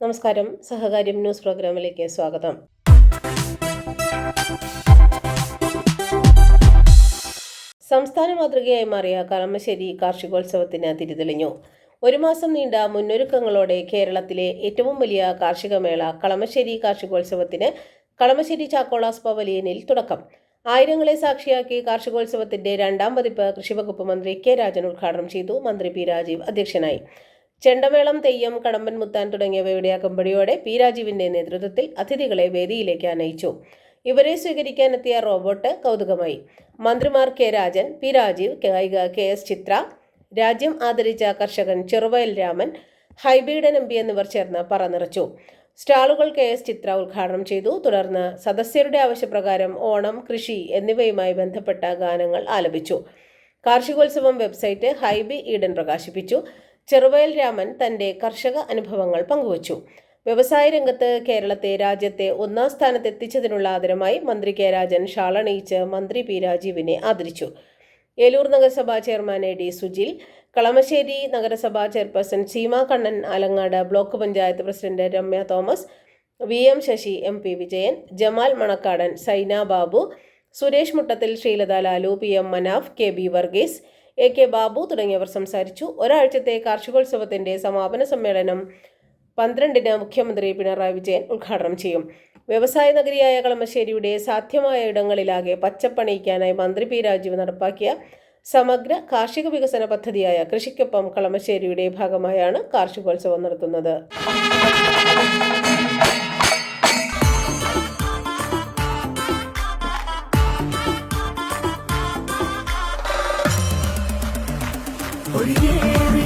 നമസ്കാരം. സഹകാര്യം ന്യൂസ് പ്രോഗ്രാമിലേക്ക് സ്വാഗതം. സംസ്ഥാന മാതൃകയായി മാറിയ കളമശ്ശേരി കാർഷികോത്സവത്തിന് തിരിതെളിഞ്ഞു. ഒരു മാസം നീണ്ട മുന്നൊരുക്കങ്ങളോടെ കേരളത്തിലെ ഏറ്റവും വലിയ കാർഷിക മേള കളമശ്ശേരി കാർഷികോത്സവത്തിന് കളമശ്ശേരി ചാക്കോളാസ് പവലിയനിൽ തുടക്കം. ആയിരങ്ങളെ സാക്ഷിയാക്കി കാർഷികോത്സവത്തിന്റെ രണ്ടാം പതിപ്പ് കൃഷിവകുപ്പ് മന്ത്രി കെ രാജൻ ഉദ്ഘാടനം ചെയ്തു. മന്ത്രി പി രാജീവ് അധ്യക്ഷനായി. ചെണ്ടമേളം തെയ്യം കടമ്പൻ മുത്താൻ തുടങ്ങിയവയുടെ അകമ്പടിയോടെ പി. രാജീവിന്റെ നേതൃത്വത്തിൽ അതിഥികളെ വേദിയിലേക്ക് ആനയിച്ചു ഇവരെ സ്വീകരിക്കാനെത്തിയ റോബോട്ട് കൗതുകമായി. മന്ത്രിമാർ കെ. രാജൻ പി. രാജീവ് ഗായിക കെ. എസ്. ചിത്ര രാജ്യം ആദരിച്ച കർഷകൻ ചെറുവയൽ രാമൻ ഹൈബീഡൻ എം. പി. എന്നിവർ ചേർന്ന് പറനിറച്ചു സ്റ്റാളുകൾ കെ. എസ്. ചിത്ര ഉദ്ഘാടനം ചെയ്തു. തുടർന്ന് സദസ്യരുടെ ആവശ്യപ്രകാരം ഓണം കൃഷി എന്നിവയുമായി ബന്ധപ്പെട്ട ഗാനങ്ങൾ ആലപിച്ചു. കാർഷികോത്സവം വെബ്സൈറ്റ് ഹൈബി ഈഡൻ പ്രകാശിപ്പിച്ചു. ചെറുവയൽ രാമൻ തന്റെ കർഷക അനുഭവങ്ങൾ പങ്കുവച്ചു. വ്യവസായ രംഗത്ത് കേരളത്തെ രാജ്യത്തെ ഒന്നാം സ്ഥാനത്തെത്തിച്ചതിനുള്ള ആദരമായി മന്ത്രി കെ രാജൻ ഷാളണിയിച്ച് മന്ത്രി പി രാജീവിനെ ആദരിച്ചു. ഏലൂർ നഗരസഭാ chairman A D Sujil Kalamassery നഗരസഭാ chairperson Seema Kannan Alangad block panchayat president Ramya Thomas V M Sasi M P Vijayan Jamal Manakkadan Saina Babu Suresh Muttathil Sreelatha Lalu P M Manaf K B Varghese A K Babu തുടങ്ങിയവർ സംസാരിച്ചു. ഒരാഴ്ചത്തെ കാർഷികോത്സവത്തിന്റെ സമാപന സമ്മേളനം പന്ത്രണ്ടിന് മുഖ്യമന്ത്രി പിണറായി വിജയൻ ഉദ്ഘാടനം ചെയ്യും. വ്യവസായ നഗരിയായ കളമശ്ശേരിയുടെ സാധ്യമായ ഇടങ്ങളിലാകെ പച്ചപ്പണിയിക്കാനായി മന്ത്രി പി രാജീവ് നടപ്പാക്കിയ സമഗ്ര കാർഷിക വികസന പദ്ധതിയായ കൃഷിക്കൊപ്പം കളമശ്ശേരിയുടെ ഭാഗമായാണ് കാർഷികോത്സവം നടത്തുന്നത്. ഒഴിയേറി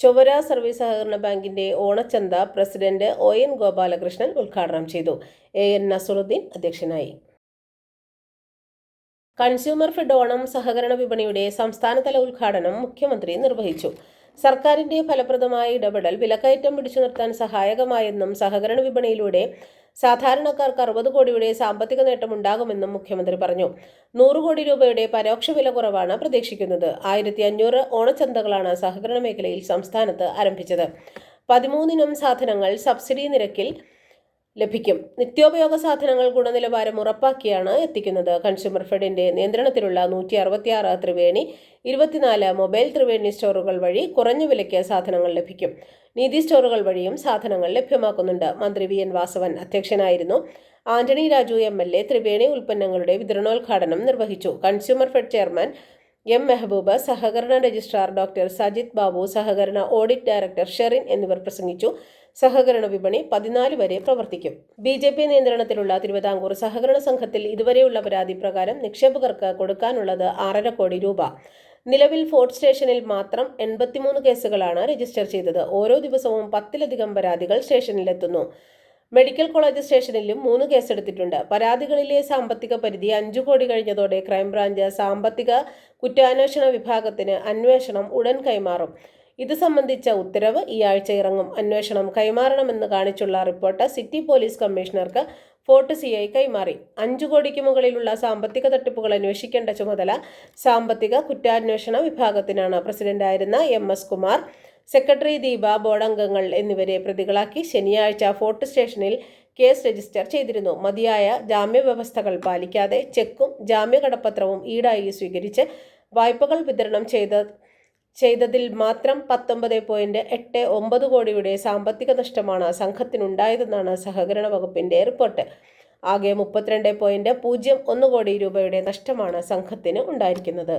Chowara service സഹകരണ ബാങ്കിന്റെ ഓണച്ചന്ത പ്രസിഡന്റ് ഒ എൻ ഗോപാലകൃഷ്ണൻ ഉദ്ഘാടനം ചെയ്തു. എ എൻ നസറുദ്ദീൻ അധ്യക്ഷനായി. കൺസ്യൂമർ ഫെഡ് ഓണം സഹകരണ വിപണിയുടെ സംസ്ഥാനതല ഉദ്ഘാടനം മുഖ്യമന്ത്രി നിർവഹിച്ചു. സർക്കാരിന്റെ ഫലപ്രദമായ ഇടപെടൽ വിലക്കയറ്റം പിടിച്ചു നിർത്താൻ സഹായകമായെന്നും സഹകരണ വിപണിയിലൂടെ സാധാരണക്കാർക്ക് അറുപത് കോടിയുടെ സാമ്പത്തിക നേട്ടം ഉണ്ടാകുമെന്നും മുഖ്യമന്ത്രി പറഞ്ഞു. നൂറ് കോടി രൂപയുടെ പരോക്ഷ വില കുറവാണ് പ്രതീക്ഷിക്കുന്നത്. ആയിരത്തി അഞ്ഞൂറ് ഓണച്ചന്തകളാണ് സഹകരണ മേഖലയിൽ സംസ്ഥാനത്ത് ആരംഭിച്ചത്. പതിമൂന്നിനം സാധനങ്ങൾ സബ്സിഡി നിരക്കിൽ ലഭിക്കും. നിത്യോപയോഗ സാധനങ്ങൾ ഗുണനിലവാരം ഉറപ്പാക്കിയാണ് എത്തിക്കുന്നത്. കൺസ്യൂമർ ഫെഡിന്റെ നിയന്ത്രണത്തിലുള്ള നൂറ്റി അറുപത്തിയാറ് ത്രിവേണി ഇരുപത്തിനാല് മൊബൈൽ ത്രിവേണി സ്റ്റോറുകൾ വഴി കുറഞ്ഞ വിലയ്ക്ക് സാധനങ്ങൾ ലഭിക്കും. നീതി സ്റ്റോറുകൾ വഴിയും സാധനങ്ങൾ ലഭ്യമാക്കുന്നുണ്ട്. മന്ത്രി വി. എൻ. വാസവൻ അധ്യക്ഷനായിരുന്നു. Antony Raju M. L. A Triveni ഉൽപ്പന്നങ്ങളുടെ വിതരണോദ്ഘാടനം നിർവഹിച്ചു. Consumer fed chairman M. Mehboob സഹകരണ രജിസ്ട്രാർ ഡോക്ടർ സജിത് ബാബു സഹകരണ ഓഡിറ്റ് ഡയറക്ടർ ഷെറിൻ എന്നിവർ പ്രസംഗിച്ചു. സഹകരണ വിപണി പതിനാല് വരെ പ്രവർത്തിക്കും. ബി ജെ പി നിയന്ത്രണത്തിലുള്ള തിരുവിതാംകൂർ സഹകരണ സംഘത്തിൽ ഇതുവരെയുള്ള പരാതി പ്രകാരം നിക്ഷേപകർക്ക് കൊടുക്കാനുള്ളത് ആറര കോടി രൂപ. നിലവിൽ ഫോർട്ട് സ്റ്റേഷനിൽ മാത്രം എൺപത്തിമൂന്ന് കേസുകളാണ് രജിസ്റ്റർ ചെയ്തത്. ഓരോ ദിവസവും പത്തിലധികം പരാതികൾ സ്റ്റേഷനിലെത്തുന്നു. മെഡിക്കൽ കോളേജ് സ്റ്റേഷനിലും മൂന്ന് കേസെടുത്തിട്ടുണ്ട്. പരാതികളിലെ സാമ്പത്തിക പരിധി അഞ്ചു കോടി കഴിഞ്ഞതോടെ ക്രൈംബ്രാഞ്ച് സാമ്പത്തിക കുറ്റാന്വേഷണ വിഭാഗത്തിന് അന്വേഷണം ഉടൻ കൈമാറും. ഇത് സംബന്ധിച്ച ഉത്തരവ് ഈ ആഴ്ച ഇറങ്ങും. അന്വേഷണം കൈമാറണമെന്ന് കാണിച്ചുള്ള റിപ്പോർട്ട് സിറ്റി പോലീസ് കമ്മീഷണർക്ക് ഫോർട്ട് സി ഐ കൈമാറി. അഞ്ചു കോടിക്ക് മുകളിലുള്ള സാമ്പത്തിക തട്ടിപ്പുകൾ അന്വേഷിക്കേണ്ട ചുമതല സാമ്പത്തിക കുറ്റാന്വേഷണ വിഭാഗത്തിനാണ്. പ്രസിഡന്റായിരുന്ന M S Kumar secretary Deepa ബോർഡംഗങ്ങൾ എന്നിവരെ പ്രതികളാക്കി ശനിയാഴ്ച ഫോർട്ട് സ്റ്റേഷനിൽ കേസ് രജിസ്റ്റർ ചെയ്തിരുന്നു. മതിയായ ജാമ്യവ്യവസ്ഥകൾ പാലിക്കാതെ ചെക്കും ജാമ്യ കടപ്പത്രവും ഈടായി സ്വീകരിച്ച് വായ്പകൾ വിതരണം ചെയ്ത ചെയ്തതിൽ മാത്രം പത്തൊമ്പത് പോയിന്റ് എട്ട് ഒമ്പത് കോടിയുടെ സാമ്പത്തിക നഷ്ടമാണ് സംഘത്തിനുണ്ടായതെന്നാണ് സഹകരണ വകുപ്പിന്റെ റിപ്പോർട്ട്. ആകെ മുപ്പത്തിരണ്ട് പോയിന്റ് പൂജ്യം ഒന്ന് കോടി രൂപയുടെ നഷ്ടമാണ് സംഘത്തിന് ഉണ്ടായിരിക്കുന്നത്.